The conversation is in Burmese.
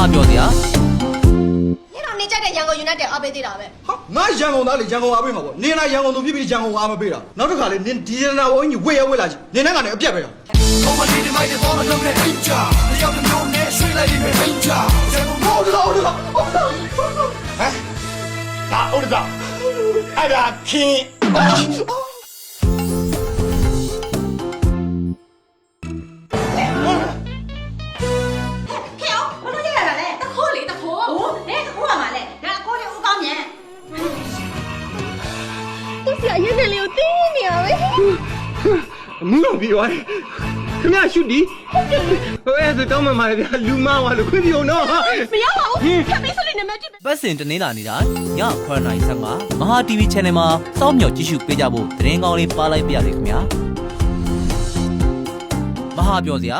ဟာပြောစရာညတော့နေကြတဲ့ရန်ကုန်ယူနိုက်တက်အားပေးသေးတာပဲဟာငါရန်ကုန်သားလေရန်ကုန်အားပေးမှာပေါ့နင်လာရန်ကုန်သူဖြစ်ပြီးရန်ကုန်အားမပေးတာနောက်တစ်ခါလေနင်ဒီရနာဝင်းကြီးဝေ့ရဝေ့လာကြီးနင်နဲ့ကနေအပြတ်ပဲတာ Come on, lead the mic, it's all the love that ain't ya. The young and young, that straight like it ain't ya. ဟုတ်တယ်ဟုတ်တယ်ဟုတ်တယ်ဟမ်ဒါဥဒ္ဒအဲ့ဒါခင်းဖေ သူဆရာရင်းနေလေးကိုတင်းနေရပဲမင်းတို့ပြီးသွားတယ်ခင်ဗျာရှုတီဟိုအဲ့ဒါတောင်းမှမှာလေဗျာလူမဝါလို့ခွင့်ပြုံတော့မရပါဘူးဖြတ်ပြီးဆိုလို့နံပါတ်1ပတ်စဉ်တနင်္လာနေတာည9:55မဟာ TV Channel မှာစောင့်မျှော်ကြည့်ရှုပေးကြဖို့သတင်းကောင်းလေးပါလိုက်ပါရစေခင်ဗျာမဟာပြောစရာ